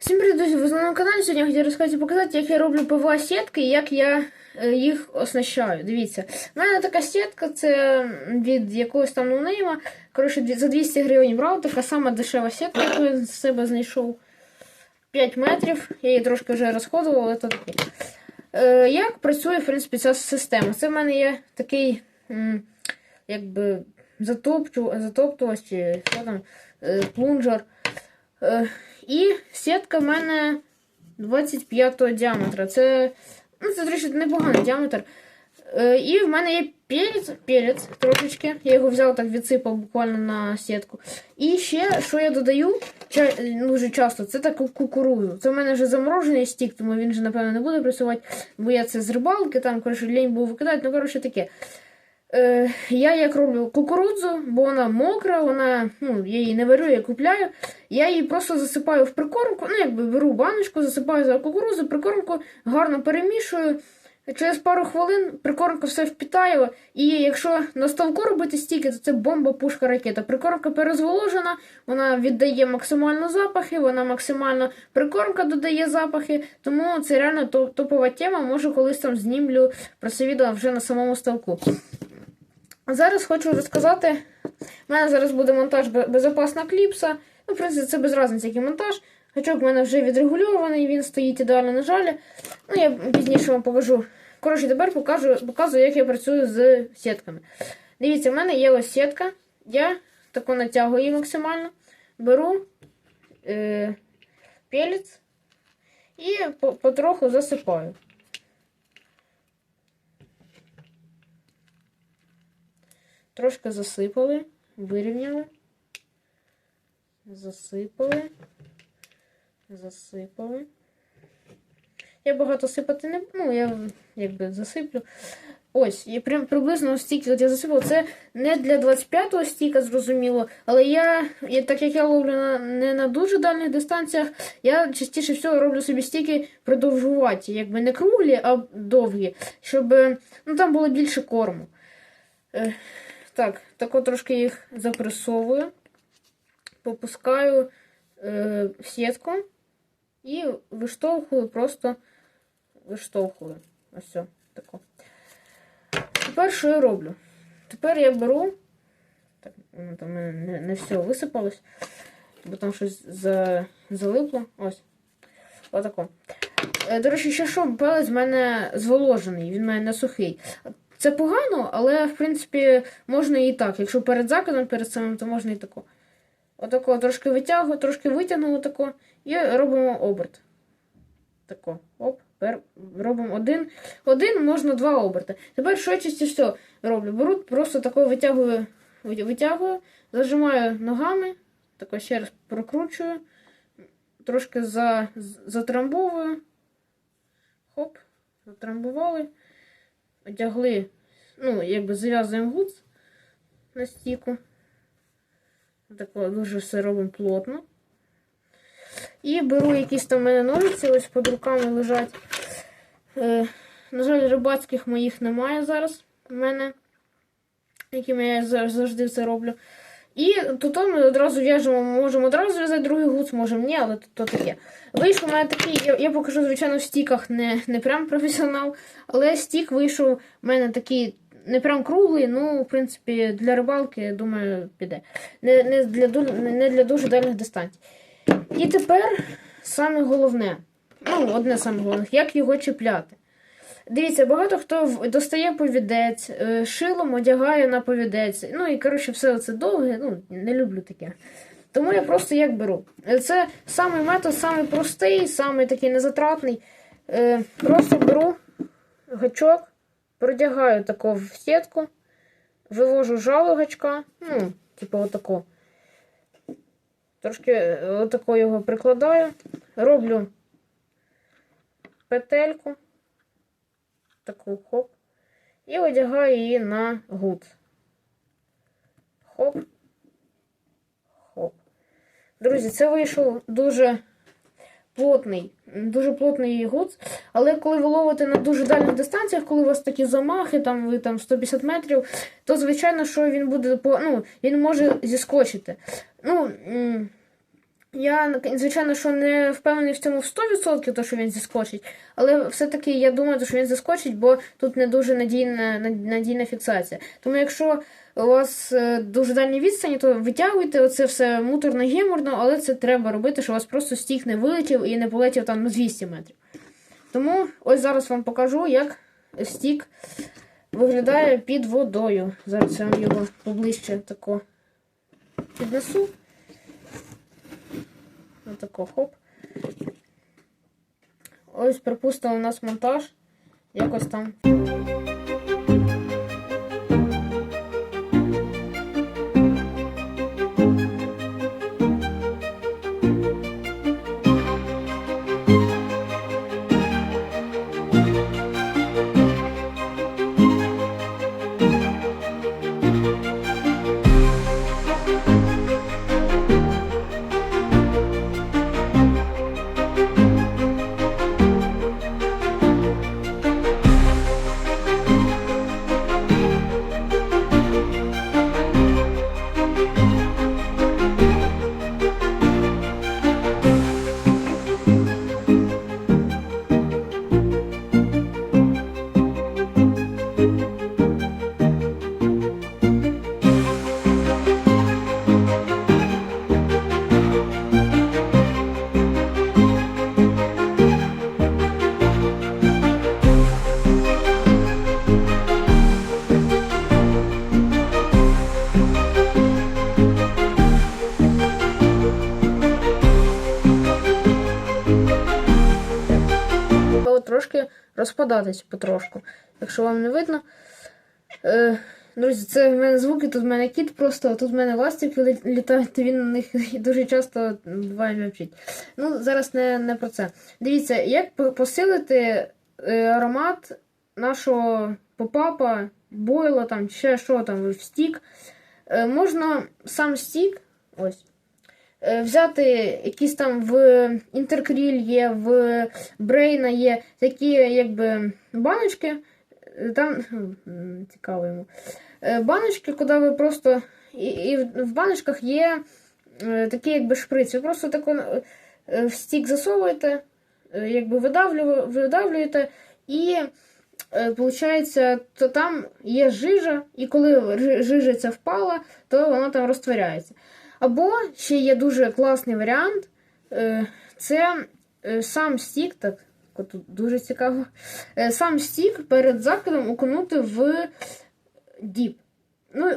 Всім привіт, друзі! Ви на каналі. Сьогодні я хотів розказати показати, як я роблю ПВА сітки і як я е, їх оснащаю. Дивіться, у мене така сітка, це від якогось там ноунейма. Коротше, за 200 гривень брав, така сама дешева сітка, яку я з себе знайшов. 5 метрів. Я її трошки вже розходував, але то таке. Е, як працює, в принципі, ця система? Це в мене є такий, якби, затоптувач, що там, е, плунжер. І сітка в мене 25 діаметра. Це, ну, це речі, непоганий діаметр. Е, і в мене є перець, перець трошечки. Я його взяв так відсипав буквально на сітку. І ще, що я додаю ча- дуже часто, це таку кукурузу. Це в мене вже заморожений стік, тому він вже, напевно, не буде працювати, бо я це з рибалки, там, коротше, лінь був викидати, ну, коротше, таке. Е, я як роблю кукурудзу, бо вона мокра, вона, ну, я її не варю, я купляю. Я її просто засипаю в прикормку, ну, якби беру баночку, засипаю за кукурудзу, прикормку, гарно перемішую. Через пару хвилин прикормка все впітає, і якщо на ставку робити стільки, то це бомба, пушка, ракета. Прикормка перезволожена, вона віддає максимально запахи, вона максимально прикормка додає запахи, тому це реально топ- топова тема. Може, колись там знімлю про це відео вже на самому ставку. Зараз хочу розказати. У мене зараз буде монтаж бе- безопасна кліпса. Ну, в принципі, це без різниці, який монтаж. Гачок в мене вже відрегульований, він стоїть ідеально на жалі. Ну, я пізніше вам покажу. Коротше, тепер покажу, показую, як я працюю з сітками. Дивіться, в мене є ось сітка. Я таку натягую її максимально. Беру е, пелець і по- потроху засипаю. Трошки засипали, вирівняли, засипали, засипали. Я багато сипати не ну, я якби засиплю. Ось, і прям приблизно стільки от я засипала. Це не для 25-го стіка, зрозуміло, але я, я, так як я ловлю на, не на дуже дальніх дистанціях, я частіше всього роблю собі стіки продовжуваті, якби не круглі, а довгі, щоб ну, там було більше корму. Е, так, тако трошки їх запресовую, попускаю е, в сітку і виштовхую, просто виштовхую. Ось все, тако. Тепер що я роблю? Тепер я беру. Так, ну, там не, не все висипалось, бо там щось за, залипло. Ось. Отако. Е, До речі, ще що пелець в мене зволожений, він в мене не сухий. Це погано, але в принципі можна і так. Якщо перед закидом, перед самим, то можна і тако. Отако трошки витягую, трошки витягнуло тако. І робимо оберт. Тако. Оп. Тепер робимо один. Один, можна два оберти. Тепер що я частіше роблю? Беру, просто тако витягую, витягую, зажимаю ногами, тако ще раз прокручую, трошки за, затрамбовую. Хоп, затрамбували. Одягли, ну, якби зав'язуємо гуц на стіку. Тако дуже все робимо плотно. І беру якісь там в мене ножиці, ось під руками лежать. Е, на жаль, рибацьких моїх немає зараз у мене, якими я завжди це роблю. І тут ми одразу в'яжемо, можемо одразу зв'язати другий гуц, можемо ні, але то, таке. Вийшов у мене такий, я, я покажу, звичайно, в стіках не, не прям професіонал, але стік вийшов у мене такий не прям круглий, ну, в принципі, для рибалки, думаю, піде. Не, не, для, не для дуже дальних дистанцій. І тепер саме головне, ну, одне саме головних, як його чіпляти. Дивіться, багато хто достає повідець, е, шилом одягає на повідець. Ну і коротше, все це довге, ну, не люблю таке. Тому я просто як беру. Е, Це самий метод, самий простий, самий такий незатратний. Е, Просто беру гачок, продягаю тако в сітку, вивожу жало гачка, ну, типу отако. Трошки отако його прикладаю, роблю петельку, таку хоп, і одягаю її на гуд. Хоп. Хоп. Друзі, це вийшов дуже плотний, дуже плотний гуц. Але коли ви ловите на дуже дальніх дистанціях, коли у вас такі замахи, там ви там 150 метрів, то звичайно, що він буде ну, він може зіскочити. Ну, Я, звичайно, що не впевнений в цьому в 100%, то, що він зіскочить, але все-таки я думаю, що він заскочить, бо тут не дуже надійна, надійна фіксація. Тому якщо у вас е, дуже дальні відстані, то витягуйте оце все муторно геморно, але це треба робити, щоб у вас просто стік не вилетів і не полетів там на 200 метрів. Тому ось зараз вам покажу, як стік виглядає під водою. Зараз я вам його поближче тако піднесу. Отако хоп. Ось, припустимо, у нас монтаж. Якось там. Почало трошки розпадатись потрошку. Якщо вам не видно. Е, друзі, це в мене звуки, тут в мене кіт просто, тут в мене ластівки лі- літають, він на них дуже часто буває м'явчить. Ну, зараз не, не про це. Дивіться, як посилити е, аромат нашого попапа, бойла, там, ще що там, в стік. Е, можна сам стік, ось. Е, Взяти якісь там в інтеркріль є, в Брейна є такі якби баночки. Е, Там цікаво йому. Е, Баночки, куди ви просто. І, і в баночках є такі якби шприц. Ви просто тако е, в стік засовуєте, якби видавлю, видавлюєте, і получається, то там є жижа, і коли жижа ця впала, то вона там розтворяється. Або ще є дуже класний варіант. е, Це е, сам стік, так, тут дуже цікаво. Е, Сам стік перед закидом окунути в діп. Ну,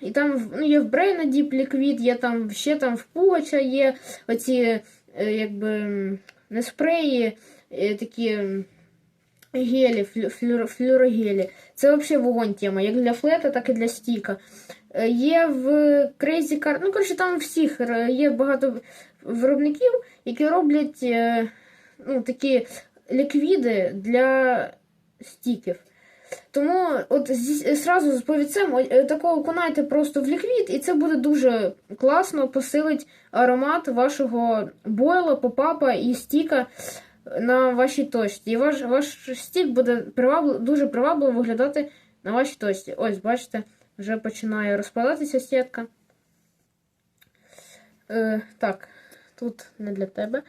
і там ну, є в Брейна діп ліквід, є там ще там в Пугача є оці якби не спреї, такі гелі, флю, флюро- флюорогелі. Це взагалі вогонь тема, як для флета, так і для стіка. Е, Є в Crazy Card, ну, коротше, там всіх є багато виробників, які роблять е, ну, такі ліквіди для стіків. Тому от зразу з повідцем е, такого окунайте просто в ліквід, і це буде дуже класно посилить аромат вашого бойла, попапа і стіка на вашій точці. І ваш, ваш стік буде привабли, дуже привабливо виглядати на вашій точці. Ось, бачите, вже починає розпадатися сітка. Е, так, тут не для тебе.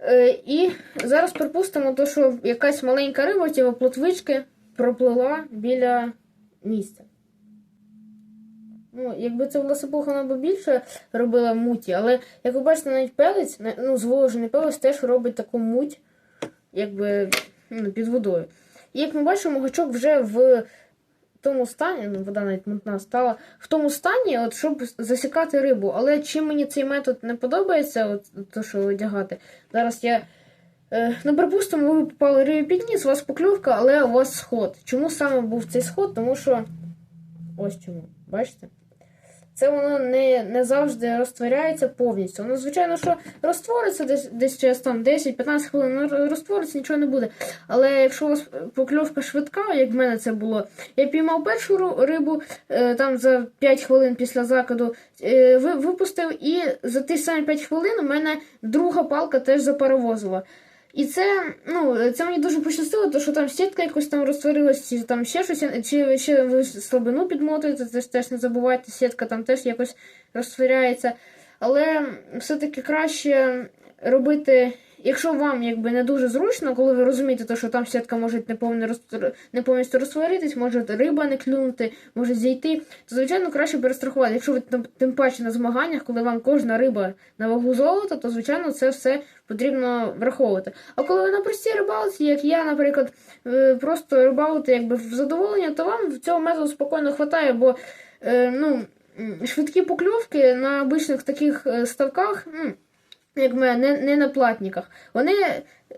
Е, і зараз припустимо, то, що якась маленька риба, тіва плотвички, проплила біля місця. Ну, якби це була сипуха, вона б більше робила муті, але як ви бачите, навіть пелець, ну, зволожений пелець теж робить таку муть, якби ну, під водою. І як ми бачимо, гачок вже в тому стані, ну, вода навіть мутна стала, в тому стані, от, щоб засікати рибу. Але чим мені цей метод не подобається, от, то, що одягати, зараз я. Е, ну, припустимо, ви попали рибі під ніс, у вас покльовка, але у вас сход. Чому саме був цей сход? Тому що. Ось чому. Бачите? Це воно не, не завжди розтворяється повністю. Воно, звичайно, що розтвориться десь, десь через там 10-15 хвилин, ну, розтвориться, нічого не буде. Але якщо у вас покльовка швидка, як в мене це було, я піймав першу рибу е, там за 5 хвилин після закиду, е, випустив, і за ті самі 5 хвилин у мене друга палка теж запаровозила. І це, ну, це мені дуже пощастило, тому що там сітка якось там розтворилась, чи там ще щось, чи ще ви слабину підмотуєте, це ж теж не забувайте, сітка там теж якось розтворяється. Але все-таки краще робити, якщо вам якби не дуже зручно, коли ви розумієте, то, що там сітка може не, повністю розтворитись, може риба не клюнути, може зійти, то звичайно краще перестрахувати. Якщо ви тим паче на змаганнях, коли вам кожна риба на вагу золота, то звичайно це все потрібно враховувати. А коли ви на простій рибалці, як я, наприклад, е, просто рибалите якби в задоволення, то вам цього методу спокійно вистачає, бо е, ну, швидкі покльовки на обичних таких е, ставках, як мене, не, не на платниках, вони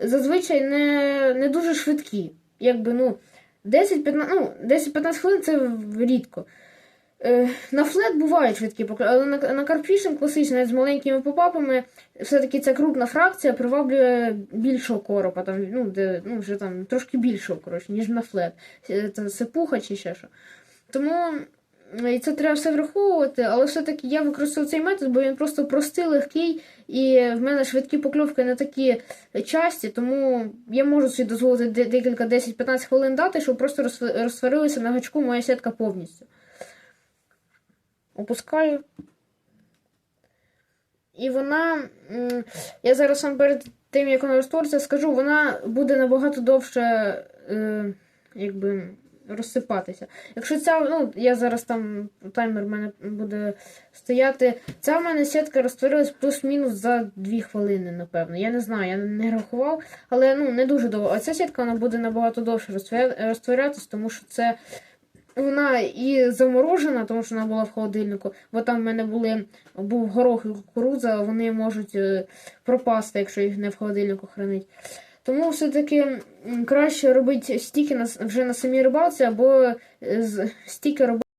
зазвичай не, не дуже швидкі. Якби, ну, 10-15 ну, 10-15 хвилин це рідко. Е, на флет бувають швидкі покльовки, але на, на карпфішинг навіть з маленькими попапами, все-таки ця крупна фракція приваблює більшого коропа, там, ну, де, ну, вже там трошки більшого, коротше, ніж на флет. Е, Це сипуха чи ще що. Тому і це треба все враховувати, але все-таки я використовую цей метод, бо він просто простий, легкий, і в мене швидкі покльовки не такі часті, тому я можу собі дозволити декілька 10-15 хвилин дати, щоб просто розсварилася на гачку моя сітка повністю. Опускаю. І вона. Я зараз вам перед тим, як вона розтвориться, скажу, вона буде набагато довше е, якби, розсипатися. Якщо ця, ну, я зараз там таймер в мене буде стояти. Ця в мене сітка розтворилась плюс-мінус за 2 хвилини, напевно. Я не знаю, я не рахував, але ну, не дуже довго. А ця сітка вона буде набагато довше розтворя- розтворятись, тому що це. Вона і заморожена, тому що вона була в холодильнику, бо там в мене були, був горох і кукурудза, вони можуть е, пропасти, якщо їх не в холодильнику хранить. Тому все-таки краще робити стіки вже на самій рибалці, або е, стіки робити.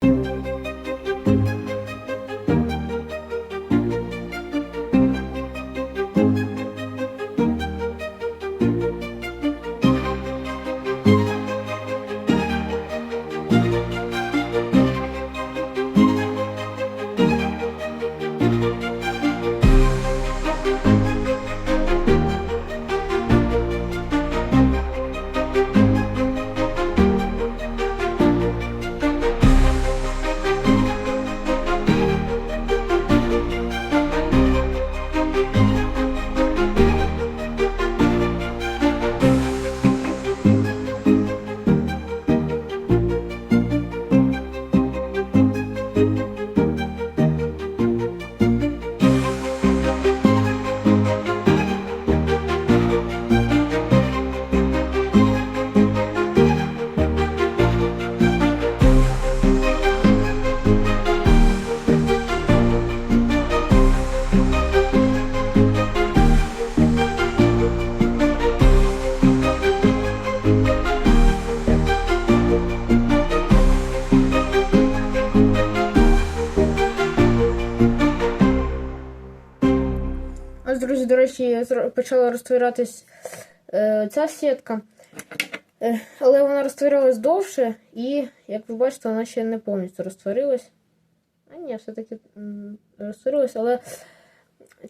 Почала розтворятись е, ця сітка. Е, але вона розтворилась довше, і, як ви бачите, вона ще не повністю розтворилась. А ні, все-таки розтворилась, але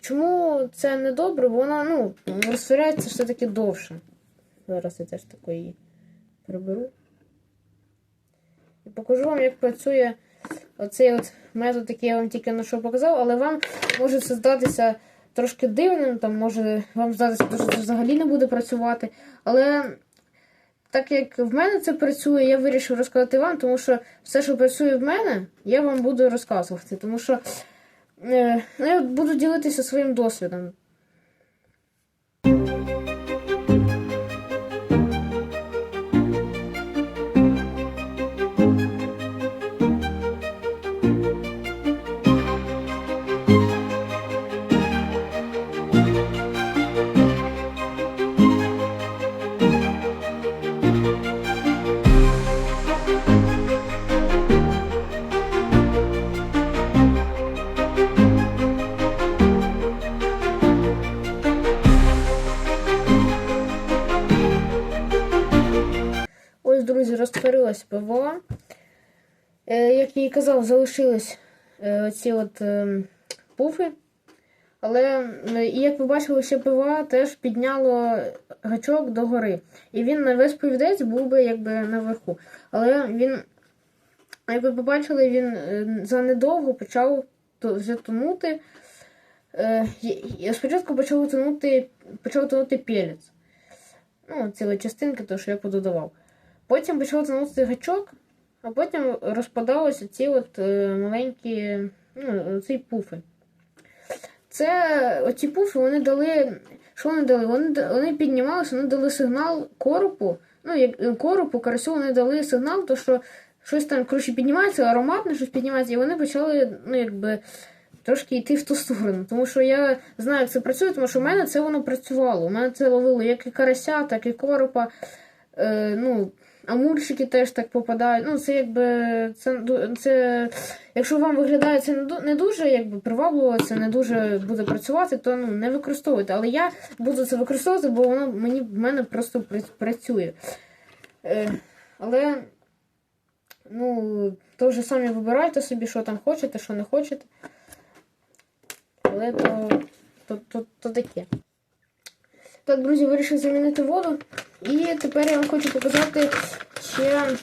чому це не добре? Бо вона ну, розтворяється все-таки довше. Зараз я теж таку її приберу. І покажу вам, як працює оцей от метод, який я вам тільки на що показав, але вам може це здатися трошки дивним, там може вам здатися, що це взагалі не буде працювати. Але так як в мене це працює, я вирішив розказати вам, тому що все, що працює в мене, я вам буду розказувати. Тому що е, ну, я буду ділитися своїм досвідом. Як я і казав, залишились е, ці от е, пуфи. Але, е, і як ви бачили, ще ПВА теж підняло гачок догори. І він на весь повідець був би якби наверху. Але він, як ви побачили, він е, занедовго почав вже тонути. Е, спочатку почав тонути, почав тонути пелець. Ну, ціла частинка, то, що я пододавав. Потім почав тонути гачок, а потім розпадалися ці от е, маленькі ну, ці пуфи. Це оці пуфи вони дали. Що вони дали? Вони, вони піднімалися, вони дали сигнал коропу. Ну, як е, коропу, карасю вони дали сигнал, то що щось там коротше, піднімається, ароматне щось піднімається, і вони почали, ну, якби. Трошки йти в ту сторону, тому що я знаю, як це працює, тому що в мене це воно працювало. У мене це ловило як і карася, так і коропа. Е, ну, амурчики теж так попадають. Ну, це якби. Це, це, якщо вам виглядає це не дуже якби, привабливо, це не дуже буде працювати, то ну, не використовуйте. Але я буду це використовувати, бо воно мені, в мене просто працює. Е, але, ну, то вже самі вибирайте собі, що там хочете, що не хочете. Але то, то, то, то таке. Так, друзі, вирішив замінити воду. І тепер я вам хочу показати ще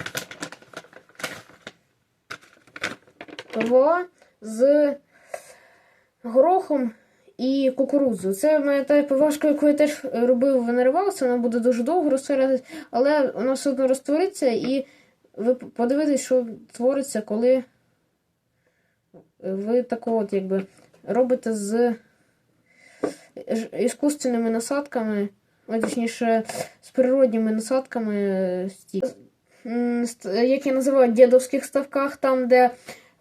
ПВА з горохом і кукурудзою. Це моя та ПВАшка, яку я теж робив в Енервалці, вона буде дуже довго розтворятися, але вона все одно розтвориться і ви подивитесь, що твориться, коли ви таку от якби робите з іскусственними насадками, точніше, з природніми насадками е, Як я називаю, дідовських ставках, там, де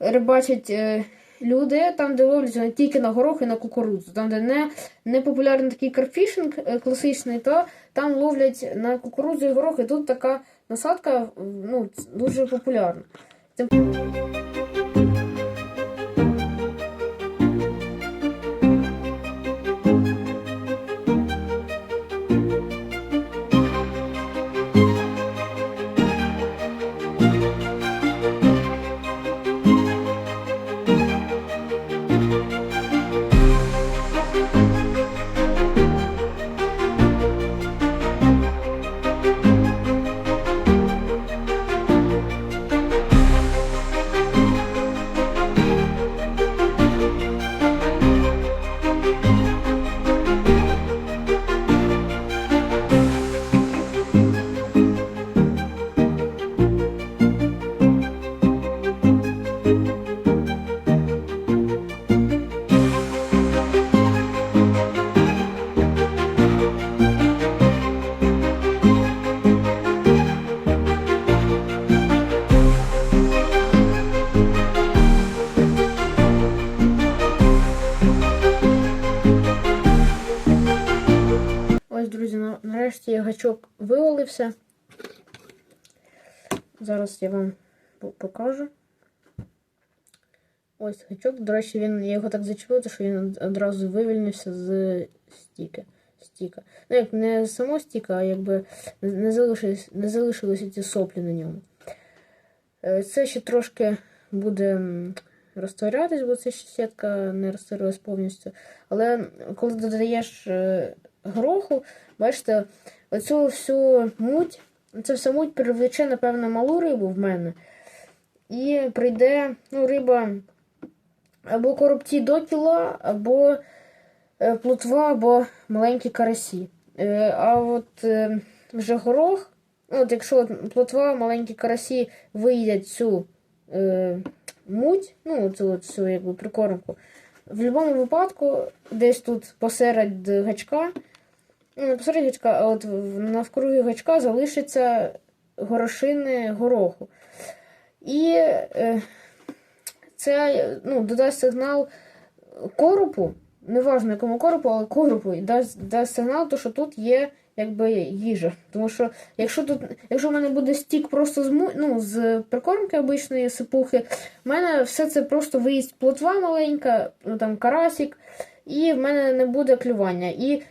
рибачать е, люди, там, де ловлять вони тільки на горох і на кукурудзу. Там, де не, не популярний такий карпфішинг е, класичний, то там ловлять на кукурудзу і горох, і тут така насадка ну, дуже популярна. Зараз я вам покажу. Ось гачок. До речі, він, я його так зачепив, що він одразу вивільнився з стіки. стіка. Ну, як не з самого стіка, а якби не залишились, не залишилися ці соплі на ньому. Е, Це ще трошки буде розтворятись, бо це ще сітка не розтворилась повністю. Але коли додаєш е, гороху, бачите, оцю всю муть, ця вся муть привлече, напевно, малу рибу в мене. І прийде ну, риба або коробці до кіла, або е, плотва, або маленькі карасі. Е, а от е, вже горох, ну, от якщо от плотва, маленькі карасі виїдять цю е, муть, ну, цю, всю якби, прикормку, в будь-якому випадку, десь тут посеред гачка, посеред гачка, от навкруги гачка залишиться горошини гороху. І е, це ну, додасть сигнал коропу, неважно якому коропу, але коропу, і дасть, дасть сигнал, то, що тут є якби їжа. Тому що якщо тут, якщо в мене буде стік просто з, ну, з прикормки обичної сипухи, в мене все це просто виїсть плотва маленька, ну там карасик, і в мене не буде клювання. І,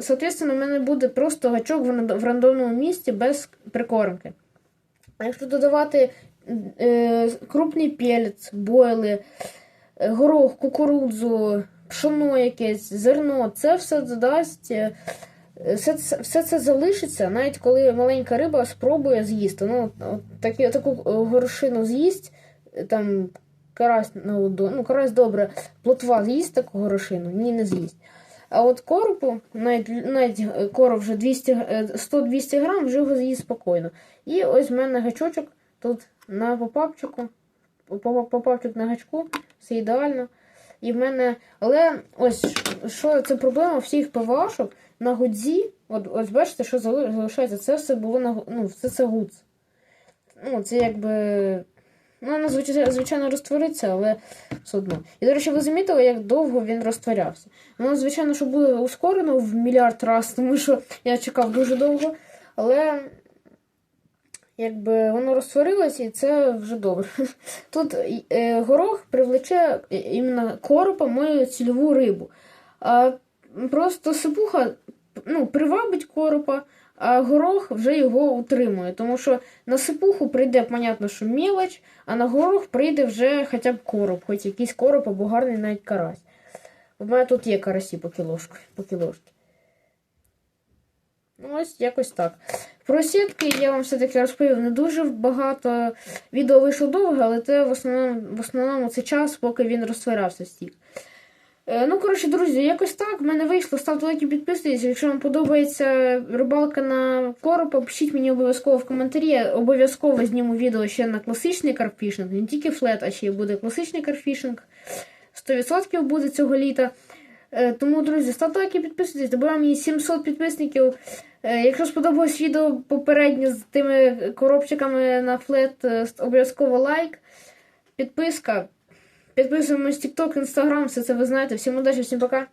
соответственно, в мене буде просто гачок в рандомному місці без прикормки. А якщо додавати е, крупний пелець, бойли, е, горох, кукурудзу, пшоно якесь, зерно, це все додасть. е, Все, це- все це залишиться, навіть коли маленька риба спробує з'їсти. Ну, такі, таку е, горошину з'їсть, е, там карась ладоні. Ну, карась добре, плотва з'їсть таку горошину? Ні, не з'їсть. А от коропу, навіть, навіть е, короб вже 200, е, 100-200 грам, вже його з'їсть спокійно. І ось в мене гачочок тут на попапчику, попапчик на гачку, все ідеально. І в мене. Але ось що це проблема всіх ПВАшок на гудзі. От ось бачите, що залишається. Це все було на ну, це, це гудз. Ну, це якби. Ну, воно звичайно, розтвориться, але все одно. І, до речі, ви замітили, як довго він розтворявся. Воно, звичайно, що буде ускорено в мільярд раз, тому що я чекав дуже довго. Але якби воно розтворилось, і це вже добре. Тут е, горох привлече іменно коропа мою цільову рибу. А просто сипуха ну, привабить коропа, а горох вже його утримує. Тому що на сипуху прийде, понятно, що мілоч, а на горох прийде вже хоча б короб, хоч якийсь короб або гарний навіть карась. У мене тут є карасі по кілошку, по кілошки. Ну, ось якось так. Про сітки я вам все-таки розповів не дуже багато. Відео вийшло довго, але це в основному, в основному це час, поки він розтворявся стік. Е, ну, коротше, друзі, якось так. В мене вийшло. Ставте лайки, підписуйтесь. Якщо вам подобається рибалка на коропа, пишіть мені обов'язково в коментарі. Я обов'язково зніму відео ще на класичний карпфішинг. Не тільки флет, а ще й буде класичний карпфішинг. 100% буде цього літа. Е, Тому, друзі, ставте лайки, підписуйтесь. Добавимо мені 700 підписників. Е, Якщо сподобалось відео попереднє з тими коробчиками на флет, обов'язково лайк, підписка. Підписуємось TikTok, Instagram, все це ви знаєте. Всім удачі, всім пока.